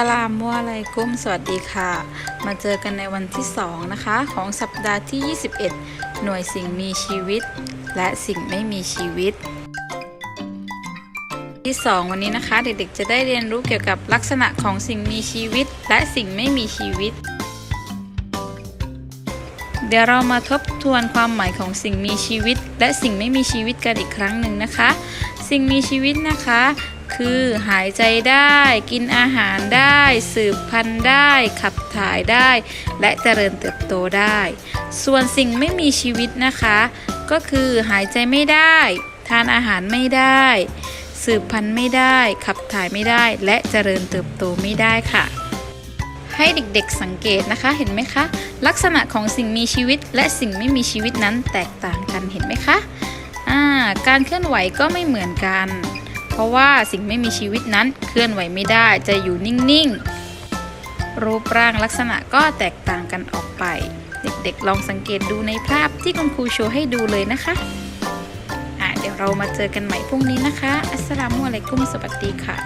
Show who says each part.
Speaker 1: สลามมัวะไรกุ้มสวัสดีค่ะ มาเจอกันในวันที่ 2 นะคะ ของสัปดาห์ที่ 21 หน่วยสิ่งมีชีวิต และสิ่งไม่มีชีวิต ที่ 2 วันนี้นะคะ เด็กๆ จะได้เรียนรู้เกี่ยวกับลักษณะของสิ่งมีชีวิต และสิ่งไม่มีชีวิต เดี๋ยวเรามาทบทวนความหมายของสิ่งมีชีวิต และสิ่งไม่มีชีวิตกันอีกครั้งหนึ่งนะคะ สิ่งมีชีวิตนะคะ คือหายใจได้ กินอาหารได้ สืบพันธุ์ได้ ขับถ่ายได้ และเจริญเติบโตได้ ส่วนสิ่งไม่มีชีวิตนะคะ ก็คือหายใจไม่ได้ ทานอาหารไม่ได้ สืบพันธุ์ไม่ได้ ขับถ่ายไม่ได้ และเจริญเติบโตไม่ได้ค่ะให้เด็กๆสังเกตนะคะเห็นไหมคะ ลักษณะของสิ่งมีชีวิตและสิ่งไม่มีชีวิตนั้นแตกต่างกันเห็นไหมคะอ่าการเคลื่อนไหวก็ไม่เหมือนกัน เพราะว่าสิ่งไม่มีชีวิตนั้นเคลื่อนไหวไม่ได้จะอยู่นิ่งๆ รูปร่างลักษณะก็แตกต่างกันออกไป เด็กๆ ลองสังเกตดูในภาพที่คุณครูโชว์ให้ดูเลยนะคะะเดี๋ยวเรามาเจอกันใหม่พรุ่งนี้นะคะ อัสสลามุอะลัยกุมสวัสดีค่ะ